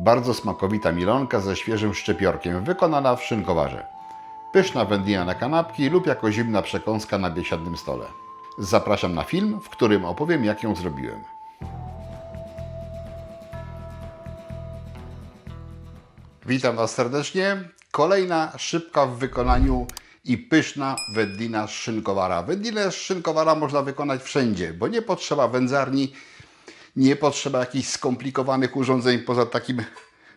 Bardzo smakowita milonka ze świeżym szczypiorkiem, wykonana w szynkowarze. Pyszna wędlina na kanapki lub jako zimna przekąska na biesiadnym stole. Zapraszam na film, w którym opowiem jak ją zrobiłem. Witam Was serdecznie. Kolejna szybka w wykonaniu i pyszna wędlina z szynkowara. Wędlinę z szynkowara można wykonać wszędzie, bo nie potrzeba wędzarni, nie potrzeba jakichś skomplikowanych urządzeń poza takim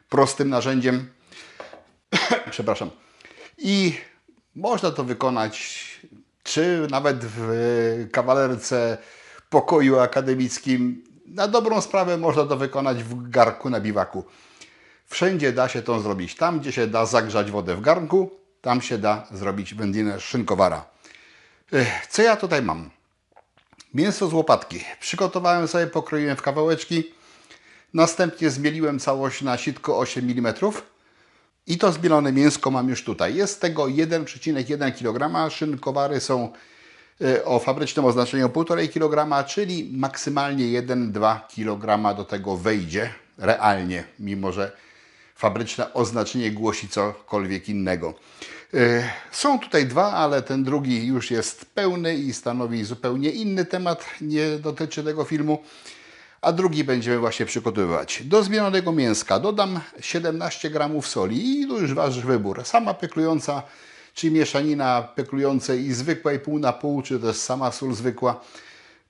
prostym narzędziem. Przepraszam. I można to wykonać czy nawet w kawalerce, pokoju akademickim. Na dobrą sprawę można to wykonać w garku na biwaku. Wszędzie da się to zrobić. Tam, gdzie się da zagrzać wodę w garnku, tam się da zrobić wędlinę szynkowara. Co ja tutaj mam? Mięso z łopatki. Przygotowałem sobie, pokroiłem w kawałeczki. Następnie zmieliłem całość na sitko 8 mm. I to zmielone mięsko mam już tutaj. Jest tego 1,1 kg. Szynkowary są y, o fabrycznym oznaczeniu 1,5 kg, czyli maksymalnie 1-2 kg do tego wejdzie realnie, mimo że fabryczne oznaczenie głosi cokolwiek innego. Y, Są tutaj dwa, ale ten drugi już jest pełny i stanowi zupełnie inny temat, nie dotyczy tego filmu. A drugi będziemy właśnie przygotowywać. Do zmielonego mięska dodam 17 gramów soli i tu już Wasz wybór. Sama peklująca, czy mieszanina peklującej i zwykłej pół na pół, czy też sama sól zwykła.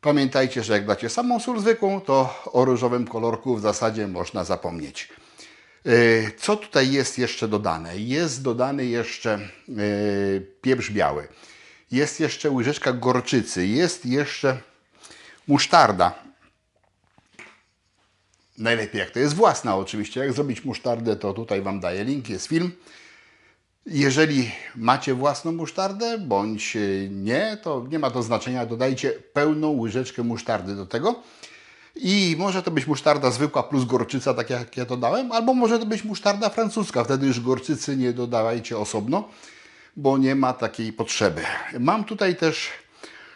Pamiętajcie, że jak dacie samą sól zwykłą, to o różowym kolorku w zasadzie można zapomnieć. Yy, Co tutaj jest jeszcze dodane? Jest dodany jeszcze yy, pieprz biały. Jest jeszcze łyżeczka gorczycy. Jest jeszcze musztarda. Najlepiej jak to jest własna oczywiście. Jak zrobić musztardę, to tutaj Wam daję link, jest film. Jeżeli macie własną musztardę, bądź nie, to nie ma to znaczenia. Dodajcie pełną łyżeczkę musztardy do tego. I może to być musztarda zwykła plus gorczyca, tak jak ja to dałem, albo może to być musztarda francuska. Wtedy już gorczycy nie dodawajcie osobno, bo nie ma takiej potrzeby. Mam tutaj też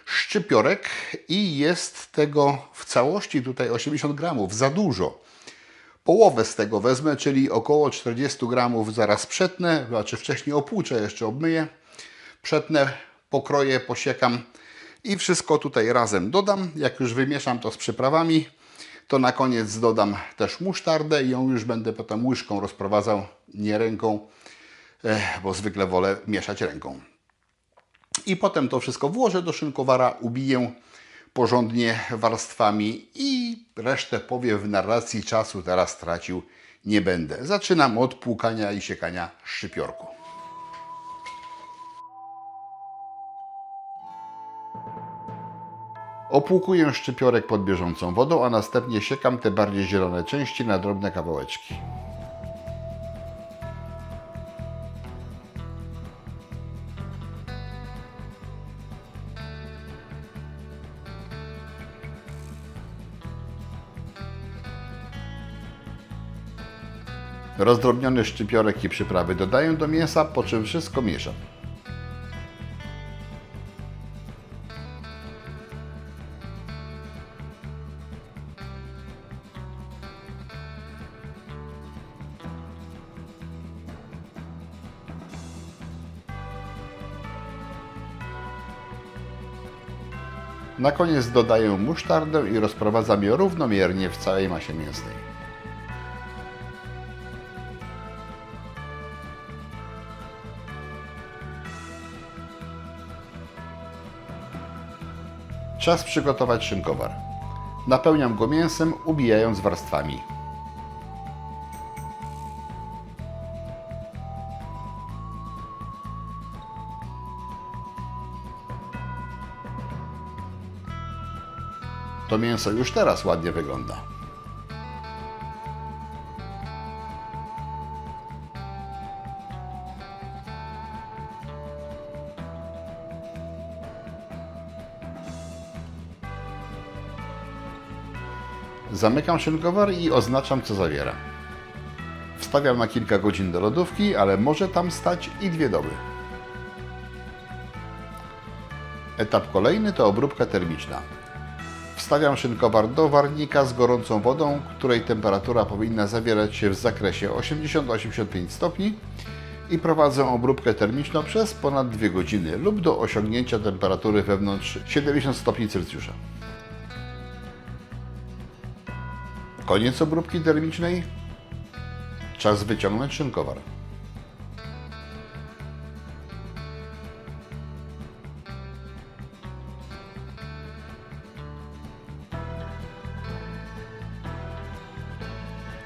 szczypiorek i jest tego w całości tutaj 80 gramów, za dużo. Połowę z tego wezmę, czyli około 40 gramów zaraz przetnę, znaczy wcześniej opłuczę, jeszcze obmyję, przetnę, pokroję, posiekam i wszystko tutaj razem dodam. Jak już wymieszam to z przyprawami, to na koniec dodam też musztardę i ją już będę potem łyżką rozprowadzał, nie ręką, eh, bo zwykle wolę mieszać ręką. I potem to wszystko włożę do szynkowara, ubiję porządnie warstwami i resztę powiem w narracji czasu teraz tracił nie będę. Zaczynam od płukania i siekania szczypiorku. Opłukuję szczypiorek pod bieżącą wodą, a następnie siekam te bardziej zielone części na drobne kawałeczki. Rozdrobniony szczypiorek i przyprawy dodaję do mięsa, po czym wszystko mieszam. Na koniec dodaję musztardę i rozprowadzam ją równomiernie w całej masie mięsnej. Czas przygotować szynkowar. Napełniam go mięsem, ubijając warstwami. To mięso już teraz ładnie wygląda. Zamykam szynkowar i oznaczam co zawiera. Wstawiam na kilka godzin do lodówki, ale może tam stać i dwie doby. Etap kolejny to obróbka termiczna. Wstawiam szynkowar do warnika z gorącą wodą, której temperatura powinna zawierać się w zakresie 80-85 stopni i prowadzę obróbkę termiczną przez ponad 2 godziny lub do osiągnięcia temperatury wewnątrz 70 stopni Celsjusza. Koniec obróbki termicznej. Czas wyciągnąć szynkowar.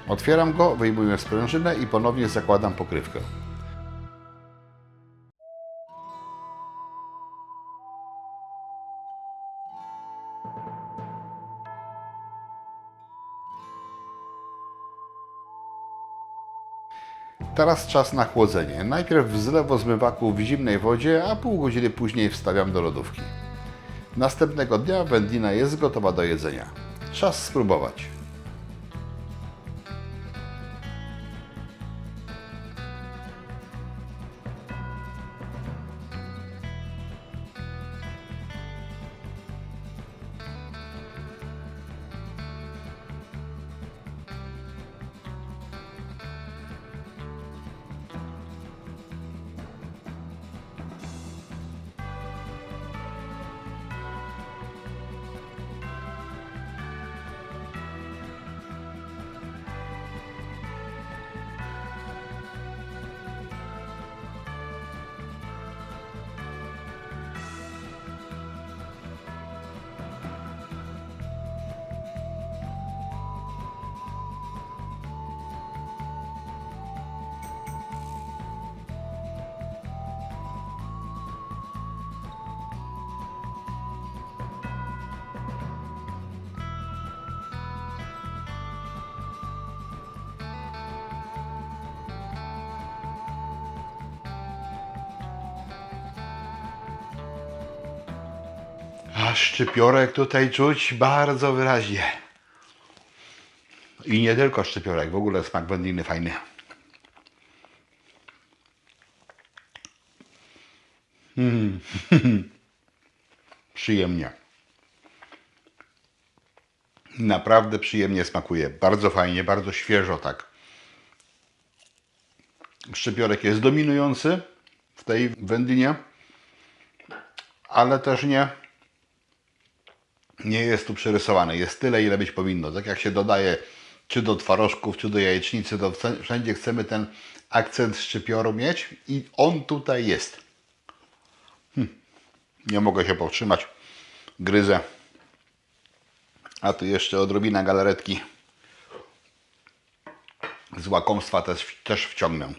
Otwieram go, wyjmuję sprężynę i ponownie zakładam pokrywkę. Teraz czas na chłodzenie. Najpierw w zlewozmywaku w zimnej wodzie, a pół godziny później wstawiam do lodówki. Następnego dnia wędlina jest gotowa do jedzenia. Czas spróbować. A szczypiorek tutaj czuć bardzo wyraźnie. I nie tylko szczypiorek, w ogóle smak wędliny fajny. Mm. Przyjemnie. Naprawdę przyjemnie smakuje. Bardzo fajnie, bardzo świeżo tak. Szczypiorek jest dominujący w tej wędlinie, ale też nie nie jest tu przerysowany. Jest tyle, ile być powinno. Tak jak się dodaje czy do twarożków, czy do jajecznicy, to wszędzie chcemy ten akcent szczypioru mieć i on tutaj jest. Hm. Nie mogę się powstrzymać. Gryzę. A tu jeszcze odrobina galaretki z łakomstwa też, też wciągnę.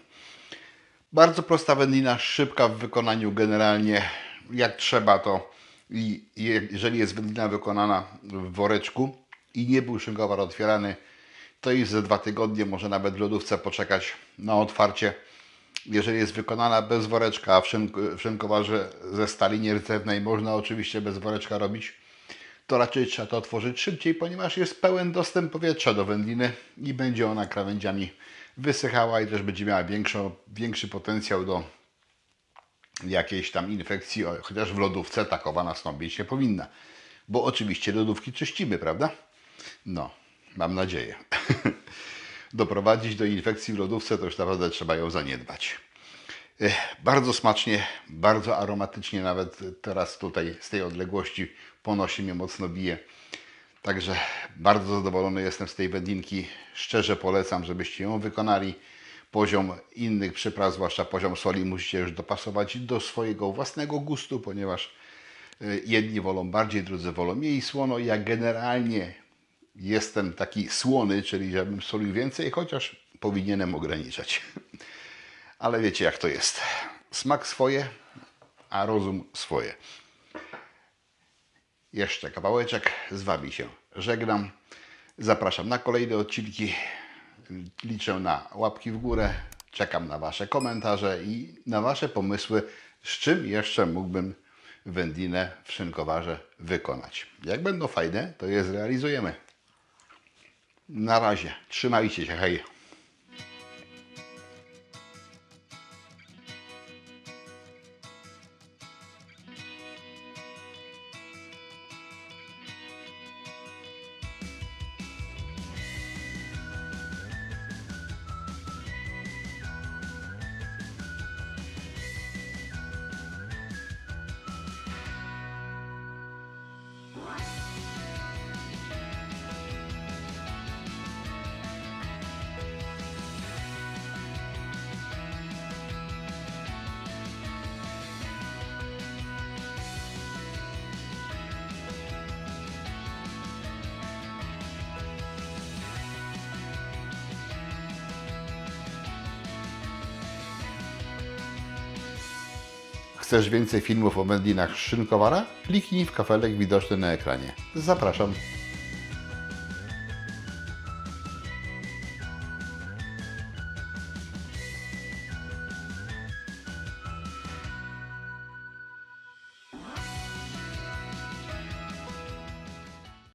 Bardzo prosta wędlina, szybka w wykonaniu generalnie. Jak trzeba to i jeżeli jest wędlina wykonana w woreczku i nie był szynkowar otwierany, to już ze dwa tygodnie, może nawet w lodówce poczekać na otwarcie. Jeżeli jest wykonana bez woreczka, a w, szynk w szynkowarze ze stali nierdzewnej można oczywiście bez woreczka robić, to raczej trzeba to otworzyć szybciej, ponieważ jest pełen dostęp powietrza do wędliny i będzie ona krawędziami wysychała i też będzie miała większy potencjał do jakiejś tam infekcji, chociaż w lodówce takowa nastąpić nie powinna. Bo oczywiście lodówki czyścimy, prawda? No, mam nadzieję. Doprowadzić do infekcji w lodówce to już naprawdę trzeba ją zaniedbać. Bardzo smacznie, bardzo aromatycznie, nawet teraz tutaj z tej odległości ponosi mnie mocno bije. Także bardzo zadowolony jestem z tej wędlinki. Szczerze polecam, żebyście ją wykonali poziom innych przypraw, zwłaszcza poziom soli, musicie już dopasować do swojego własnego gustu, ponieważ y, jedni wolą bardziej, drudzy wolą mniej słono. Ja generalnie jestem taki słony, czyli żebym solił więcej, chociaż powinienem ograniczać. Ale wiecie jak to jest. Smak swoje, a rozum swoje. Jeszcze kawałeczek, z Wami się żegnam. Zapraszam na kolejne odcinki. Liczę na łapki w górę, czekam na Wasze komentarze i na Wasze pomysły, z czym jeszcze mógłbym wędlinę w szynkowarze wykonać. Jak będą fajne, to je zrealizujemy. Na razie, trzymajcie się, hej! Chcesz więcej filmów o wędlinach Szynkowara? Kliknij w kafelek widoczny na ekranie. Zapraszam.